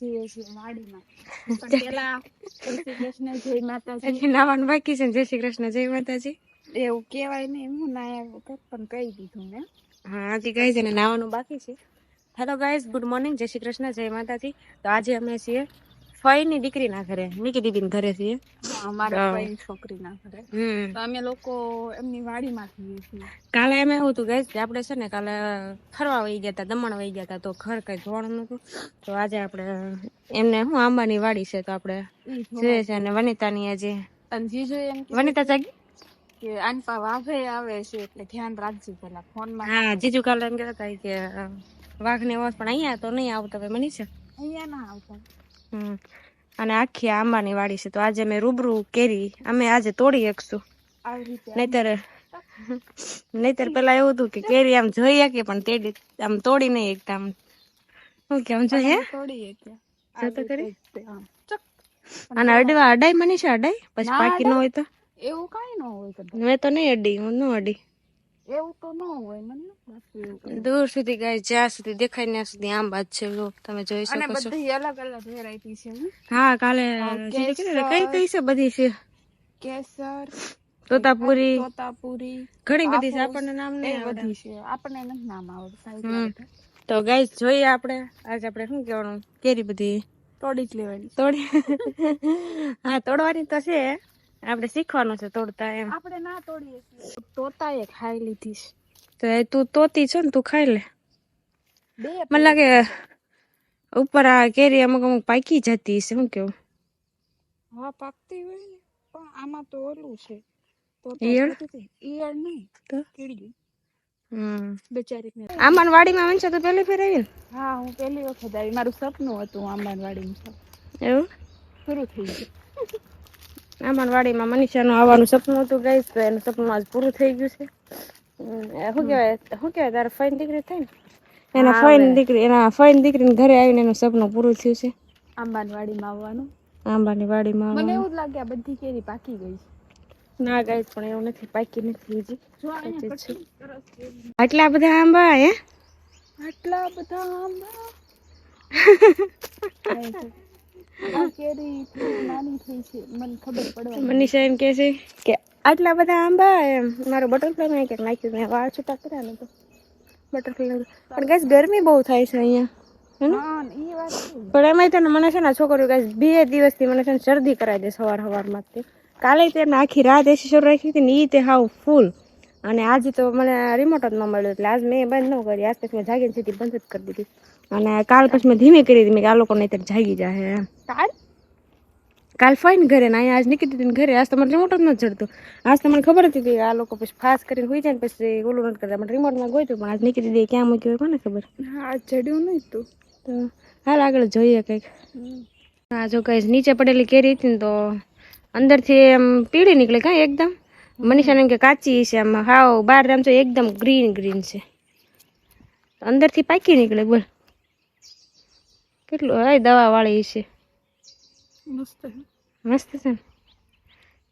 નાવાનું બાકી છે ને? જય શ્રી કૃષ્ણ જય માતાજી. એવું કેવાય ને હું ના પણ કહી દીધું ને હા હજી ગાઈઝ છે નાવાનું બાકી છે. હેલો ગાઈઝ ગુડ મોર્નિંગ જય શ્રી કૃષ્ણ જય માતાજી. તો આજે અમે છીએ ફઈની દીકરીના ઘરે નિકી દીદીના ઘરે છીએ. અમારા ફઈ છોકરી ના ઘરે. તો અમે લોકો એમની વાડી માં છીએ. કાલે એમ એવું હતું ગઈ આપણે છે ને કાલે ફરવા વહી ગયા હતા દમણ વહી ગયા હતા તો ઘર કઈ જોવાનું નતું તો આજે આપણે એમને હું આંબાની વાડી છે તો આપણે જોઈએ છે. અને વનિતાની આજે વનિતા જાગી? કે આનપા વાઘે આવે છે એટલે ધ્યાન રાખજો પેલા ફોનમાં. હા જીજુ કાલે એમ કહેતા હતા કે વાઘ ને પણ અહીંયા તો નહીં આવતો મની છે? અહીંયા ના આવતા. હમ. અને આખી આંબાની વાડી છે. તો આજે અમે રૂબરૂ કેરી અમે આજે તોડી શકશું નહીતર નહીતર પેલા એવું હતું કે કેરી આમ જોઈ શકીએ પણ તેડી આમ તોડી નહીં એકતા આમ. શું કેમ. ચક. અને અડવા અડાઈ મને છે અડાઈ? પછી બાકી ન હોય તો? એવું કાંઈ ન હોય મેં તો નહીં અડી હું ન અડી. એવું તો ન હોય મને નથી લાગતું એવું કંઈ. દૂર સુધી ગાય જ્યાં સુધી દેખાય ત્યાં સુધી આમ જ છે તમે જોઈ શકો છો. બધી અલગ અલગ વેરાયટી છે હા? કાલે. કઈ કઈ છે બધી છે? કેસર તોતાપુરી. તોતાપુરી ઘણી બધી છે આપણને નામ નહીં બધી છે આપણને નથી નામ આવડતા. તો ગાય જોઈએ આપણે આજે આપણે શું કહેવાનું કેરી બધી. તોડી જ લેવાની તોડી હા તોડવાની તો છે આપણે શીખવાનું છે તોડતા એમ. આપણે ના તોડીએ તોતા એ ખાઈ લીધી તો એ તું તોતી છે ને તું ખાઈ લે. બે મને લાગે ઉપર આ કેરી અમુક અમુક પાકી જતી છે શું કેવું? હા પાકતી હોય ને પણ આમાં તો ઓલું છે. ઈયળ? ઈયળ નહીં તો? કીડી. હમ. બેચારીને. આમાં વાડીમાં વંશા તો પહેલી ફેર આવી હા હું પહેલી વખત આવી. મારું સપનું હતું આંબાનવાડીનું છે એવું? પૂરું થઈ ગયું. આંગણવાડીમાં મનીષાનું આવવાનું સપનું હતું ગાઈસ તો એનું સપનું આજ પૂરું થઈ ગયું છે. શું કહેવાય શું કહેવાય તારે ફાઈન દીકરી થઈ ને? એના ફાઈન દીકરી એના ફાઈન દીકરીને ઘરે આવીને એનું સપનું પૂરું થયું છે. આંબાનવાડીમાં આવવાનું. આંબાની વાડીમાં મને એવું જ લાગે આ બધી કેરી પાકી ગઈ છે. ના ગાઈસ પણ એવું નથી પાકી નથી હજી. આટલા બધા આંબા હે? આટલા બધા આંબા. મનીષા એમ કહે છે કે આટલા બધા આંબા એમ મારું બટરફ્લાય ક્યાંક નાખ્યું મેં વાળ છૂટા કર્યા ને તો બટરફ્લાય પણ ગાઈસ ગરમી બહુ થાય છે અહીંયા. પણ તને મને છે ને છોકરીઓ ગાઈસ બે દિવસથી મને છે ને શરદી કરાવી દે સવાર સવારમાં માં તે. કાલે તેને આખી રાત એસી શરૂ રાખી હતી ને એ તે હાવ ફૂલ અને આજે તો મને રિમોટ જ ન મળ્યો એટલે આજ મેં બંધ ન કરી આજ તક મેં જાગીને સીધી બંધ જ કરી દીધી. અને કાલ પછી મેં ધીમે કરી દીધી મેં કે આ લોકો નહીં જાગી જાય કાલ કાલ ફાઈન ઘરે ને અહીંયા આજ નીકળી દીધી ઘરે. આજ તમારે રિમોટ જ નથી જડતું. આજ તમને મને ખબર હતી કે આ લોકો પછી ફાસ કરીને હોઈ જાય ને પછી ઓલું નથી કરતા. મને રિમોટમાં ગોઈતું પણ આજ નીકળી દીધી ક્યાં મૂક્યું હોય કોને ખબર? આજ જડ્યું નહીં તું. હાલ આગળ જોઈએ કંઈક. હા જો કઈ નીચે પડેલી કેરી હતી ને તો અંદરથી એમ પીળી નીકળે કાંઈ એકદમ. મનીષાને એમ કે કાચી છે આમ. હાવ બહાર આમ છો એકદમ ગ્રીન ગ્રીન છે. અંદરથી પાકી નીકળે બોલ. કેટલું? હોય દવા વાળી છે. મસ્ત મસ્ત છે ને?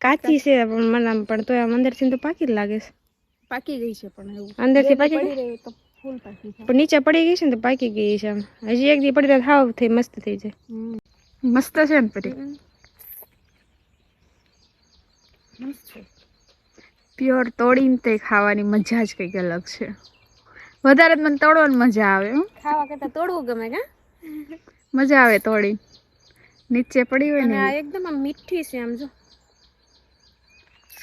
કાચી છે પણ મને પણ તોય આમ અંદરથી તો પાકી જ લાગે છે. પાકી ગઈ છે પણ એવું. અંદરથી પાકી ગઈ? તો ફૂલ પાકી પણ નીચે પડી ગઈ છે ને તો પાકી ગઈ છે આમ. હજી એક દી પડી તો હાવ થઈ મસ્ત થઈ જાય. મસ્ત છે ને પડી પ્યોર તોડીને તે ખાવાની મજા જ કંઈક અલગ છે. વધારે તો મને તોડવાની મજા આવે હો. ખાવા કરતા તોડવું ગમે કા? મજા આવે તોડી નીચે પડી હોય અને ને આ એકદમ આમ મીઠી છે આમ જો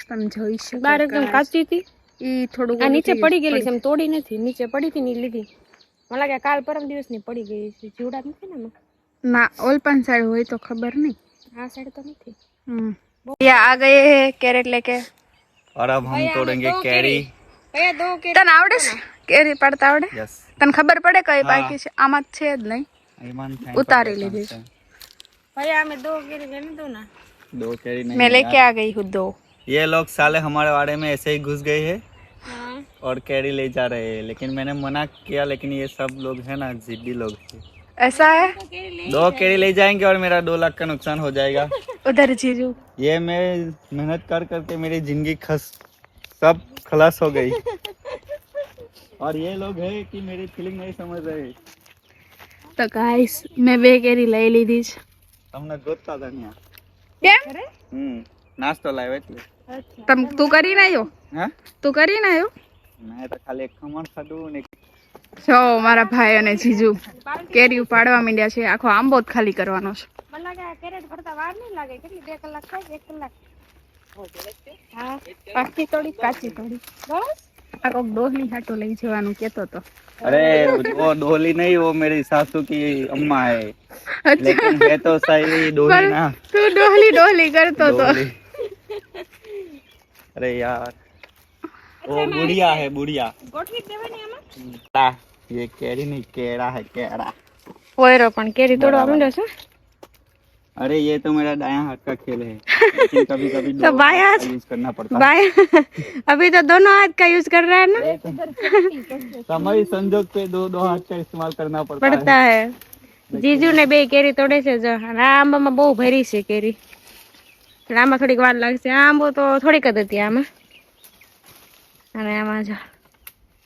તમે જોઈ શકો બહાર એકદમ કાચી હતી ઈ થોડું આ નીચે પડી ગયેલી છે એમ તોડી નથી નીચે પડી હતી ને ઈ લીધી મને લાગે કાલ પરમ દિવસ ની પડી ગઈ છે જીવડા નથી ને એમાં ના ઓલપાન સાઈડ હોય તો ખબર નહીં આ સાઈડ તો નથી हम्म ये आ गए हैं कैरेट लेके और अब हम तोड़ेंगे कैरी ભૈયા દો કે તને આવડે છે કેરી પાડતા આવડે यस તને ખબર પડે કઈ બાકી છે આમાં જ છે જ નહીં ईमान उतारे लीजिए। भैया दो दो ना? दो नहीं मैं लेके आ गई हूँ दो। ये लोग साले हमारे वाड़े में ऐसे ही घुस गए है हाँ। और कैरी ले जा रहे हैं। लेकिन मैंने मना किया लेकिन ये सब लोग है ना जिद्दी लोग ऐसा है? दो कैरी ले जाएँगे। और मेरा दो लाख का नुकसान हो जाएगा। उधर जीजू। ये मैं मेहनत कर करके मेरी ज़िंदगी खस सब खलास हो गई। और ये लोग है कि मेरी फीलिंग नहीं समझ रहे। તો ગાઈસ મેં બે કેરી લઈ લીધી છે. તમને ગોતતા હતા ત્યાં. કેમ? હમ નાસ્તો લાવ્યો એટલે. તમ તું કરીને આવ્યો હા? તું કરીને આવ્યો મેં તો ખાલી ખમણ ખાધું ને જો મારા ભાઈ અને જીજુ કેરી પાડવા માંડ્યા છે. આખો આંબો જ ખાલી કરવાનો છે. મને લાગે આ કેરેટ ભરતા વાર નહીં લાગે. કેટલી બે કલાક થાય એક કલાક. હા પાકી થોડી કાચી થોડી બસ? કરતો તો. અરે યાર. બુડિયા હે બુડિયા. ગોઠવી કેરી ની હે કેળા. ઓયરો પણ કેરી તોડવા માંડ્યો છે? अरे ये तो मेरा दाया हाथ का खेल है लेकिन कभी कभी तो बायां हाथ- यूज करना पड़ता बाय अभी तो दोनों हाथ का यूज कर रहा है ना है समय संजोग पे दो दो हाथ का इस्तेमाल करना पड़ता है પડતા હે જીજુ ને બે કેરી તોડે છે જો અને આ આંબામાં બહુ ભરી છે કેરી એટલે આમાં થોડીક વાર લાગશે આ આંબો તો થોડીક જ હતી આમાં અને આમાં જો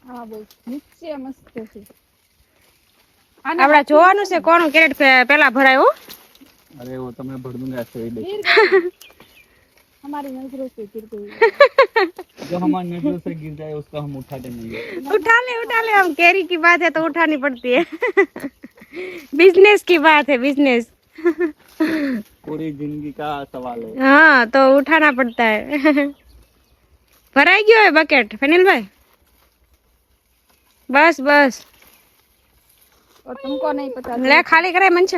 હા બહુ નીચે મસ્ત છે આપડા જોવાનું છે કોનું કેરેટ પે- પેલા ભરાય હો अरे वो तो मैं भर दूँगा ऐसे ही देख। हमारी नज़रों से गिर गई जो हमारी नज़रों से गिर जाए उसको हम उठा देंगे उठा ले उठा ले हम कैरी की बात है तो उठानी पड़ती है। बिज़नेस की बात है बिज़नेस पूरी ज़िंदगी का सवाल है। हाँ तो उठाना पड़ता है। भराई गयो है बकेट फनील भाई? बस बस। और तुमको नहीं पता ले खाली करे मंचा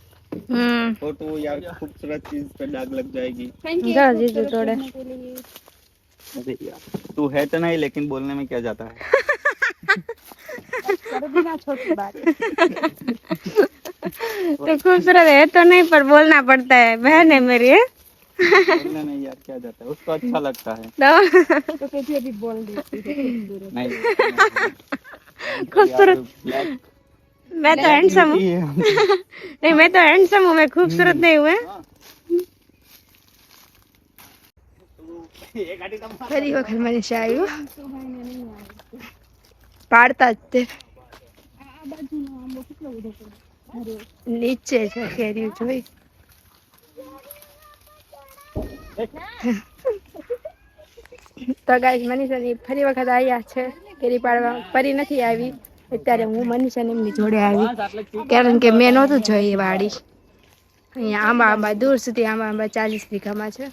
हम्म, तो यार खूबसूरत चीज़ पे दाग लग जाएगी। जा अरे यार तू है तो नहीं लेकिन बोलने में क्या जाता है? तो खूबसूरत है तो नहीं पर बोलना पड़ता है। बहन है मेरी है? बोलने में यार क्या जाता है? उसको अच्छा लगता है। तो तो कैसे अभी बोल दी नहीं खूबसूरत। मैं तो हैंडसम हूँ beauty है हम। नहीं मैं तो हैंडसम हूँ मैं खूबसूरत नहीं हूँ हैं? ફરી વખત મનીષા આવ્યું પાડતા જ તે નીચે છે કેરી જોઈ તો ગાઈસ મનીષાની ફરી વખત આવ્યા છે કેરી પાડવા ફરી નથી આવી અત્યારે હું મનીષા ને એમની જોડે આવી. કારણ કે મેં નહોતું જોઈ વાડી. અહીંયા આંબા આંબા દૂર સુધી આંબા આંબા ચાલીસ વીઘામાં છે.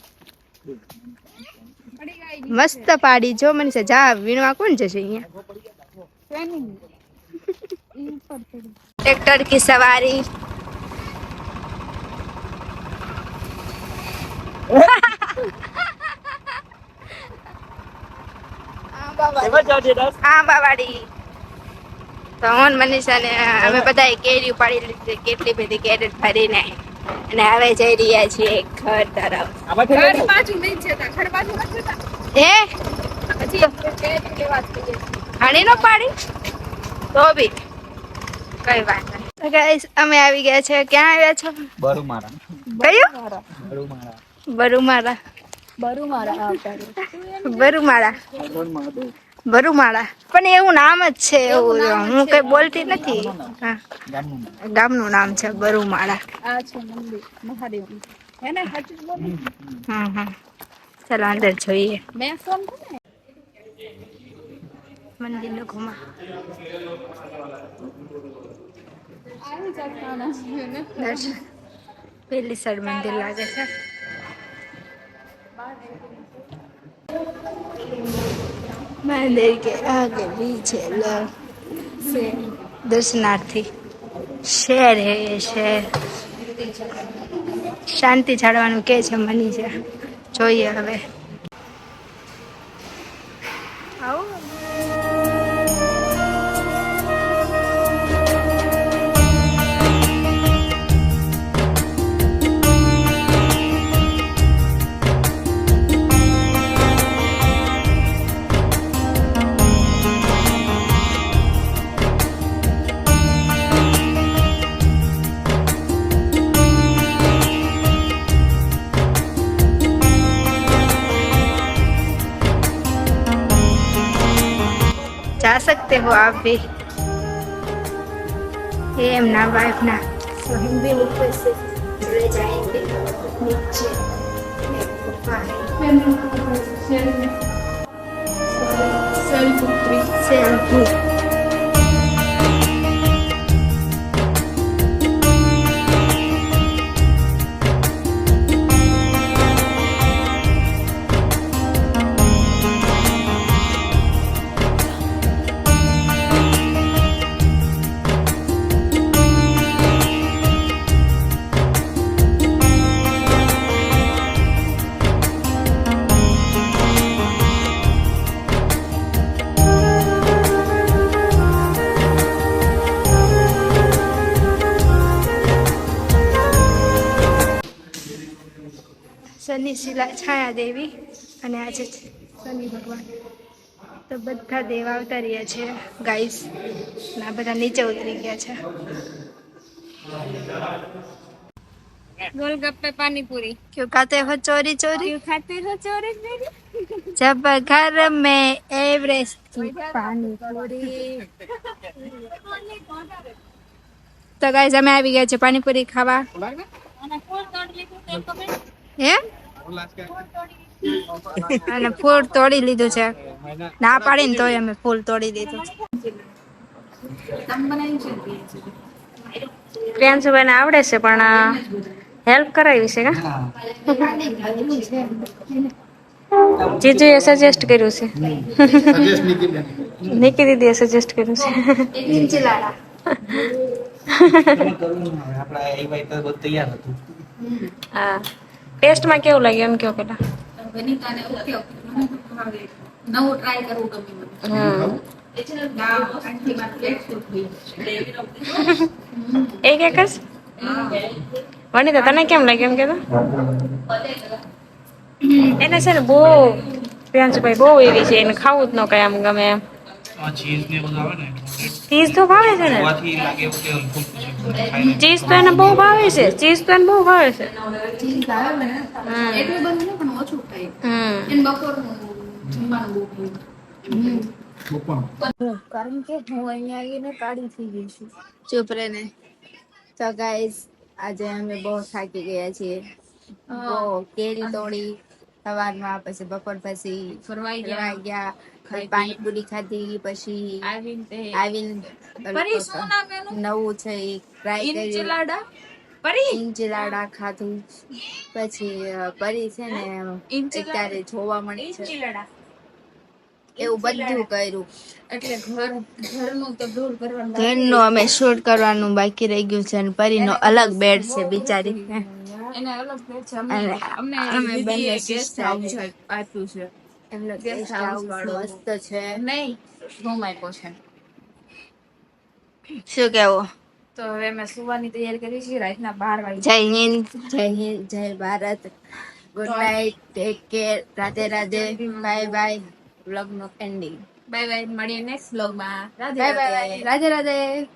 મસ્ત પાડી. જો મનીષા જા વીણવા કોણ જશે અહીંયા? ટ્રેક્ટર કી સવારી. આંબાવાડી આંબાવાડી. તો હું મનીષા ને અમે બધા કેરી ઉપાડી લીધી. કેટલી બધી કેરેટ ભરીને અને હવે જઈ રહ્યા છીએ ઘર તરફ. હે? હણી નો પાડી? તો બી. કઈ વાત નહીં. ગાઈસ અમે આવી ગયા છે. ક્યાં આવ્યા છો? બરુમારા. કયું? બરુમારા. બરુમારા. બરુમારા. બરુમાળા. પણ એવું નામ જ છે એવું હું કઈ બોલતી નથી. હા. ગામનું નામ. છે બરુમાળા. ચાલો અંદર જોઈએ. મંદિર ફોન કર્યો ને. ઘુમા. દર્શન. પેલી સાઈડ મંદિર લાગે છે. મંદિર કે આગે પીછે દર્શનાર્થી શેર હે શેર શાંતિ જાળવાનું કે છે મની છે જોઈએ હવે ટેકો આપે. એમના વાઇફના તો હિન્દી લીખે છે. જાયંગે નીચે. સેલ પુત્રી છાયા દેવી અને આજે શનિ ભગવાન. તો બધા દેવા આવતા રહ્યા છે ગાઈસ ના બધા નીચે ઉતરી ગયા છે. ગોલગપ્પે પાણીપુરી. ક્યુ ખાતે હો ચોરી ચોરી? ક્યુ ખાતે હો ચોરી ચોરી? જબ ઘર મે એવરેસ્ટ की પાણીપુરી. તો ગાઈસ અમે આવી ગયા છે પાણીપુરી ખાવા. હે અને ફૂલ તોડી લીધું છે. ના પાડીને તોય અમે ફૂલ તોડી દીધું પ્રેમ સુભાઈને આવડે છે પણ હેલ્પ કરાવી છે કા? જીજુએ સજેસ્ટ કર્યું છે. નિકી એ સજેસ્ટ કર્યું છે. એ હા. ટેસ્ટમાં કેવું લાગ્યું? એમ કયો પેલા. વનિતાને ઓકે નવું ટ્રાય કરવું એક એક જ વનિતા તને કેમ લાગ્યું એમ કેતો એને છે ને બહુ પ્રિયાંશુભાઈ બહુ એવી છે એને ખાવું જ ન કઈ આમ ગમે એમ. ચીઝ તો ભાવે છે ને? ચીઝ તો એને બહુ ભાવે છે. ચીઝ તો એને બહુ ભાવે છે. કારણ કે હું અહીંયા આવીને કાળી થઈ ગઈ છું. ચૂપ ને તો ગાઈસ આજે અમે બહુ થાકી ગયા છીએ. બહુ કેરી તોડી. સવારમાં પછી બપોર પછી ફરવાઈ ફરવા ગયા પાણીપુરી ખાધી પછી નવું છે ખાધું. પછી પરી છે ને જોવા મળી છે. એવું બધું કર્યું. એટલે ઘર ઘરનું તો દૂર કરવાનું ઘરનું અમે શૂટ કરવાનું બાકી રહી ગયું છે અને પરીનો અલગ બેડ છે બિચારી. એને અલગ ભેટ છે. અમને અમે બંને ગેસ્ટ છે. આપ્યું છે. એમનો ગેસ્ટ house વાળો. મસ્ત છે. નહીં રૂમ આપ્યો છે. શું કેવું? તો હવે અમે સુવાની તૈયારી કરી છે રાતના બાર વાગે. જય હિન્દ જય હિન્દ જય Bharat. Good night take care Radhe Radhe. Bye bye vlog નો એન્ડિંગ બાય બાય મળીએ નેક્સ્ટ વ્લોગમાં રાધે બાય રાધે. બાય રાધે રાધે.